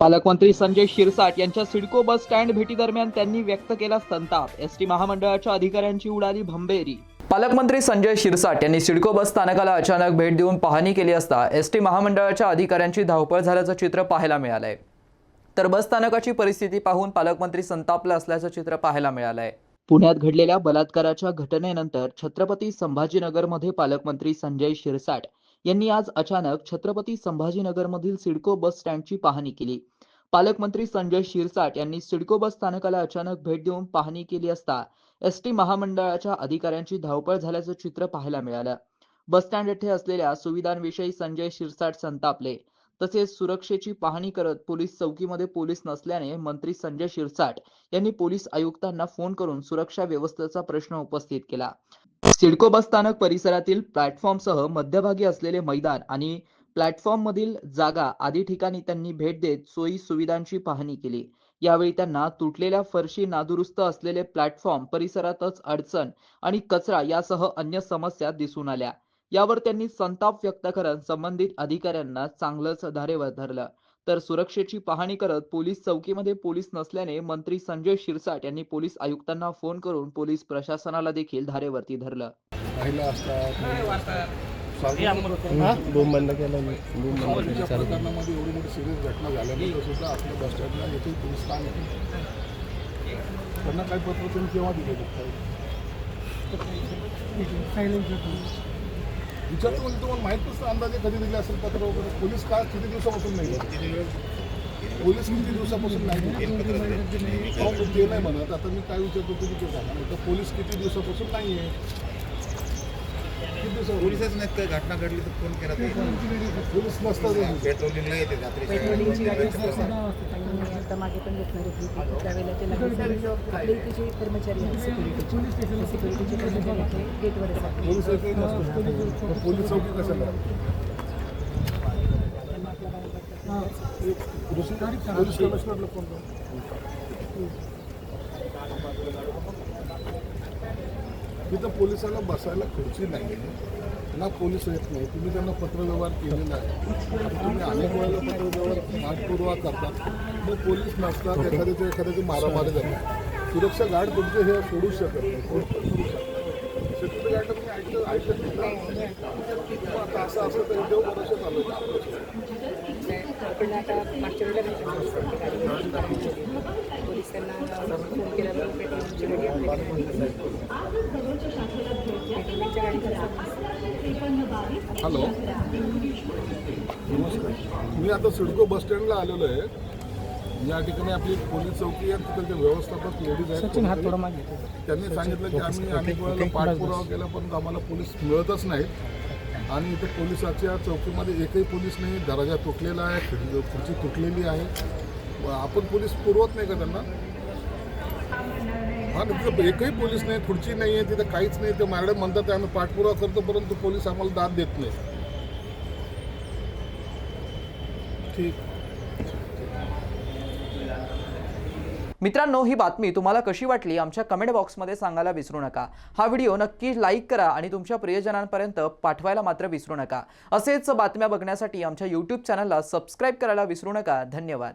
पालकमंत्री संजय शिरसाट यांच्या CIDCO bus stand भेटीदरम्यान त्यांनी व्यक्त केला संताप. एस टी महामंडळाच्या अधिकाऱ्यांची उडाली भंबेरी. पालकमंत्री संजय शिरसाट यांनी सिडको बस स्थानकाला अचानक भेट देऊन पाहणी केली असता एस टी महामंडळाच्या अधिकाऱ्यांची धावपळ झाल्याचं चित्र पाहायला मिळालंय. तर बस स्थानकाची परिस्थिती पाहून पालकमंत्री संतापले असल्याचं चित्र पाहायला मिळालंय. पुण्यात घडलेल्या बलात्काराच्या घटनेनंतर छत्रपती संभाजीनगरमध्ये पालकमंत्री संजय शिरसाट यांनी आज अचानक छत्रपती संभाजीनगरमधील सिडको बस स्टँडची पाहणी केली. पालकमंत्री संजय शिरसाट यांनी सिडको बस स्थानकाला अचानक भेट देऊन पाहणी केली असता एस टी महामंडळाच्या अधिकाऱ्यांची धावपळ झाल्याचं चित्र पाहायला मिळालं. बस स्टँड येथे असलेल्या सुविधांविषयी संजय शिरसाट संतापले. तसेच सुरक्षेची पाहणी करत पोलीस चौकीमध्ये पोलीस नसल्याने मंत्री संजय शिरसाट यांनी पोलीस आयुक्तांना फोन करून सुरक्षा व्यवस्थेचा प्रश्न उपस्थित केला. सिडको बस स्थानक परिसरातील प्लॅटफॉर्मसह मध्यभागी असलेले मैदान आणि प्लॅटफॉर्म मधील जागा आदी ठिकाणी त्यांनी भेट देत सोयी सुविधांची पाहणी केली. यावेळी त्यांना तुटलेल्या फरशी नादुरुस्त असलेले प्लॅटफॉर्म परिसरातच अडचण आणि कचरा यासह अन्य समस्या दिसून आल्या. यावर त्यांनी संताप व्यक्त करत संबंधित अधिकाऱ्यांना चांगलंच धारेवर धरलं. तर सुरक्षेची पाहणी करत पोलीस चौकीमध्ये पोलीस नसल्याने मंत्री संजय शिरसाट यांनी पोलीस आयुक्तांना फोन करून पोलीस प्रशासनाला देखील धारेवरती धरलं. त्यांना काही पत्र तुम्ही केव्हा दिले? विचारतो म्हणजे तुम्हाला माहीत नसतं अंदाजे कधी दिले असेल पत्र वगैरे. पोलीस का किती दिवसापासून नाही? पोलीस किती दिवसापासून नाही? ते नाही म्हणत. आता मी काय विचारतो तुम्ही ते सांगा. तर पोलीस किती दिवसापासून नाही आहे पोलिसच नाहीत काय घटना घडली तर फोन केला पोलीस नसतात पेट्रोलिंगला येते मागे पण घडली होती. त्यावेळेला ते लगेच आपले इथे जे कर्मचारी आहेत सिक्युरिटीचे सिक्युरिटीचे कर्मचारी पोलीस चौकी कशाला पोलीस कमिशनरला फोन तिथं पोलिसाला बसायला खुर्ची नाही ना पोलीस येत नाही. तुम्ही त्यांना पत्रव्यवहार केलेला आहे. तुम्ही अनेक वेळेला पत्रव्यवहार पाठपुरावा करतात. मग पोलीस नसतात एखाद्याचे एखाद्याचे मारामारी जातात. सुरक्षा गार्ड तुमचे हे सोडू शकत नाही. कोण पण सोडू शकत सिक्युरिटी गार्ड तुम्ही ऐकलं ऐकत नाही असं असं तरी देव भरोसा चालू आहे. त्यांना फोन हॅलो. नमस्कार. मी आता सिडको बस स्टँडला आलेलो आहे. या ठिकाणी आपली पोलीस चौकी आहे. तिथे जे व्यवस्थापक लेडीज आहेत. सचिन हात कोणतरी, थोडा मागे. त्यांनी सांगितलं की आम्ही अनेक वेळेला पाठपुरावा केला पण आम्हाला पोलीस मिळतच नाहीत. आणि इथे पोलिसाच्या चौकीमध्ये एकही पोलीस नाही. दराजा तुटलेला आहे. खुर्ची तुटलेली आहे. आपण पोलीस पुरवत नाही का त्यांना? हा ना, तिथं एकही पोलीस नाही खुर्ची नाही आहे तिथं काहीच नाही ते मॅडम म्हणतात आम्ही पाठपुरावा करतो परंतु पोलीस आम्हाला दाद देत नाही. ठीक. मित्रांनो ही बातमी तुम्हाला कशी वाटली? आमच्या कमेंट बॉक्समध्ये सांगायला विसरू नका. हा व्हिडिओ नक्की लाईक करा आणि तुमच्या प्रियजनांपर्यंत पाठवायला मात्र विसरू नका. असेच बातम्या बघण्यासाठी आमच्या यूट्यूब चॅनलला सबस्क्राईब करायला विसरू नका. धन्यवाद.